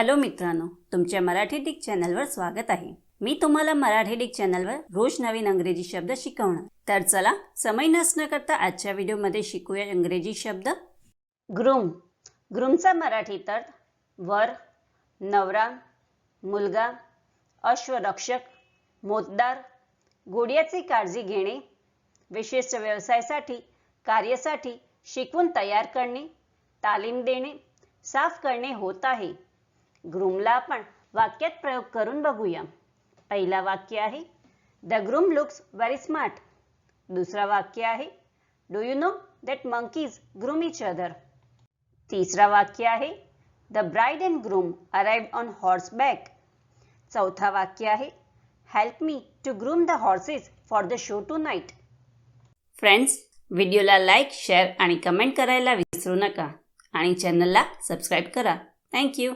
Hello मित्रांनो तुमच्या Marathi Dick चॅनलवर स्वागत आहे. मी तुम्हाला मराठी डिक चॅनलवर रोज नवीन अंग्रेजी शब्द शिकवणार. तर चला समय नसणं करता आजच्या व्हिडिओमध्ये शिकूया इंग्रजी शब्द. ग्रूम. ग्रूमचा मराठी तर वर नवरा मुलगा अश्वरक्षक मोतदार गोड्याची काळजी घेणे विशिष्ट व्यवसायासाठी कार्यासाठी शिकवून तयार करणे तालीम देणे साफ करणे होत आहे. ग्रूमला आपण वाक्यात प्रयोग करून बघूया. पहिला वाक्य आहे the groom looks very smart. दुसरा वाक्य आहे do you know that monkeys groom each other? तिसरा वाक्य आहे the bride and groom arrived on horseback चौथा वाक्य आहे help me to groom the horses for the show tonight friends व्हिडिओला लाईक शेअर आणि कमेंट करायला विसरू नका आणि चॅनलला सबस्क्राईब करा. थँक्यू